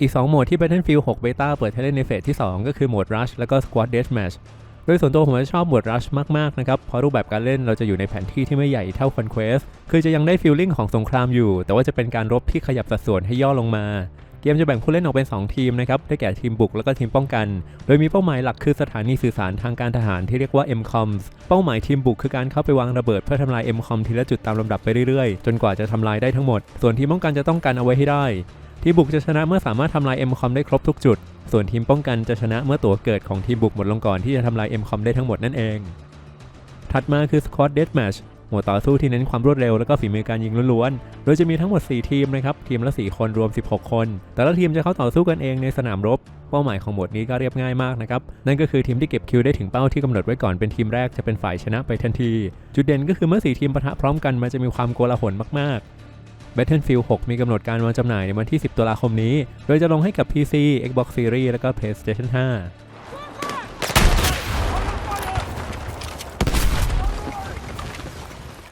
อีก 2 โหมดที่ Battlefield 6 Beta เปิดให้เล่นในเฟสที่ 2 ก็คือโหมด Rush แล้วก็ Squad Deathmatch โดยส่วนตัวผมจะชอบโหมด Rush มาก ๆ นะครับ เพราะรูปแบบการเล่นเราจะอยู่ในแผนที่ที่ไม่ใหญ่เท่า Conquest คือจะยังได้ฟีลลิ่งของสงครามอยู่ แต่ว่าจะเป็นการรบที่ขยับสัดส่วนให้ย่อลงมา เกมจะแบ่งผู้เล่นออกเป็น 2 ทีมนะครับ ได้แก่ทีมบุกแล้วก็ทีมป้องกัน โดยมีเป้าหมายหลักคือสถานีสื่อสารทางการทหารที่เรียกว่า MCOMs เป้าหมายทีมบุกคือการเข้าไปวางระเบิดเพื่อทำลาย MCOM ทีละจุดตามลำดับไปเรื่อยๆ จนกว่าจะทำลายได้ทั้งหมด ส่วนทีมป้องกันจะต้องการเอาไว้ให้ได้ ทีมบุกจะชนะเมื่อสามารถทำลาย MCOM ได้ครบทุกจุด ส่วนทีมป้องกันจะชนะเมื่อตัวเกิดของทีมบุกหมดลงก่อนที่จะทำลาย MCOM ได้ทั้งหมดนั่นเอง ถัดมาคือ Squad Deathmatch หมวดต่อสู้ที่เน้นความรวดเร็วและก็ฝีมือการยิงล้วนๆ โดยจะมีทั้งหมด 4 ทีมนะครับ ทีมละ 4 คนรวม 16 คน แต่ละทีมจะเข้าต่อสู้กันเองในสนามรบ เป้าหมายของหมวดนี้ก็เรียบง่ายมากนะครับ นั่นก็คือทีมที่เก็บคิวได้ถึงเป้าที่กำหนดไว้ก่อนเป็นทีมแรกจะเป็นฝ่ายชนะไปทันที จุดเด่นก็คือเมื่อ 4 ทีมปะทะพร้อมกันมันจะมีความโกลาหลมากๆ Battlefield 6 มีกำหนดการวางจำหน่ายในวันที่ 10 ตุลาคมนี้ โดยจะลงให้กับ PC Xbox Series และก็ PlayStation 5